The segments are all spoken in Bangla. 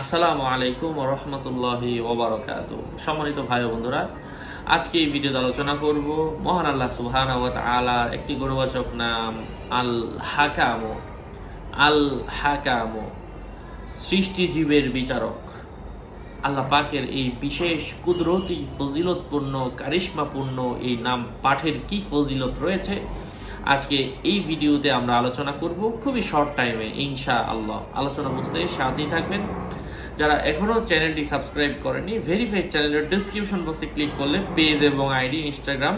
আসসালামু আলাইকুম রহমতুল্লাহি ওবরাকাত সম্মানিত ভাই বন্ধুরা, আজকে এই ভিডিওতে আলোচনা করব মহান আল্লাহ সুবহান আলার একটি গৌরবাচক নাম আল হাকামো আল হাকামো সৃষ্টিজীবের বিচারক। আল্লাহ পাকের এই বিশেষ কুদরতি, ফজিলতপূর্ণ, কারিশ্মাপূর্ণ এই নাম পাঠের কি ফজিলত রয়েছে, আজকে এই ভিডিওতে আমরা আলোচনা করব খুবই শর্ট টাইমে ইনশা আল্লাহ আলোচনা বুঝতে সাথেই থাকবেন। যারা এখনও চ্যানেলটি সাবস্ক্রাইব করেনি ভেরিফাইড চ্যানেলের ডিসক্রিপশন বক্সে ক্লিক করলে পেজ এবং আইডি ইনস্টাগ্রাম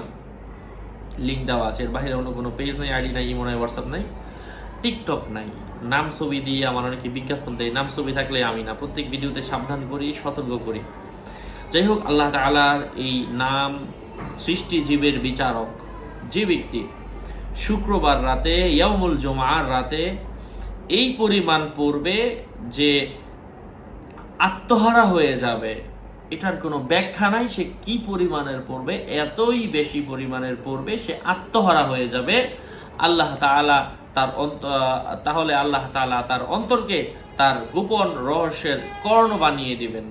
লিঙ্ক দেওয়া আছে। এর বাইরে অন্য কোনো পেজ নাই আইডি নাই ইমো নাই হোয়াটসঅ্যাপ নাই টিকটক নাই। নাম ছবি দিয়ে আমার অনেকে বিজ্ঞাপন দেয়। নাম ছবি থাকলে আমি না। প্রত্যেক ভিডিওতে সাবধান করি, সতর্ক করি। যাই হোক, আল্লাহ তালার এই নাম সৃষ্টি জীবের বিচারক। যে ব্যক্তি শুক্রবার রাতে ইয়ামুল জমার রাতে এই পরিমাণ পড়বে যে আত্মহারা হয়ে যাবে। এটার কোনো ব্যাখ্যা নাই সে কি পরিমাণের পড়বে, এতই বেশি পরিমাণের পড়বে সে আত্মহারা হয়ে যাবে। আল্লাহ তাআলা তার তাহলে আল্লাহ তাআলা তার অন্তরকে তার গোপন রহস্যের কর্ণ বানিয়ে দিবেন।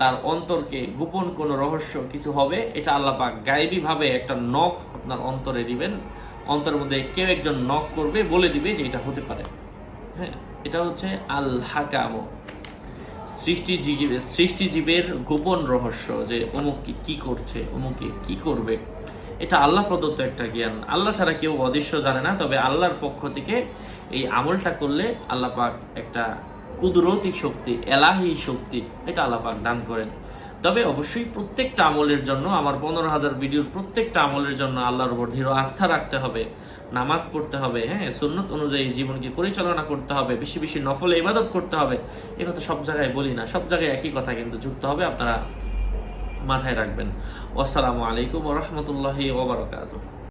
তার অন্তরকে গোপন কোনো রহস্য কিছু হবে, এটা আল্লাহ পাক গায়েবী ভাবে একটা নখ আপনার অন্তরে দিবেন। অন্তরের মধ্যে কেউ একজন নখ করবে, বলে দিবে যে এটা হতে পারে। হ্যাঁ এটা হচ্ছে আল হাকামো সৃষ্টিজীবের গোপন রহস্য যে অমুক কি- করছে, অমুকে কি করবে, এটা আল্লাহ প্রদত্ত একটা জ্ঞান। আল্লাহ ছাড়া কেউ অদৃশ্য জানে না, তবে আল্লাহর পক্ষ থেকে এই আমলটা করলে আল্লাহ পাক একটা কুদরতি শক্তি, এলাহি শক্তি, এটা আল্লাহ পাক দান করেন। তবে অবশ্যই প্রত্যেকটা আমলের জন্য, আমার পনেরো হাজার ভিডিওর প্রত্যেকটা আমলের জন্য আল্লাহর উপর ধীর আস্থা রাখতে হবে, নামাজ পড়তে হবে হ্যাঁ সুন্নত অনুযায়ী জীবনকে পরিচালনা করতে হবে, বেশি বেশি নফলে ইবাদত করতে হবে। এ কথা সব জায়গায় বলি না, সব জায়গায় একই কথা কিন্তু যুক্ত হবে, আপনারা মাথায় রাখবেন। আসসালামু আলাইকুম রহমতুল্লাহি ওবরাকাতুহ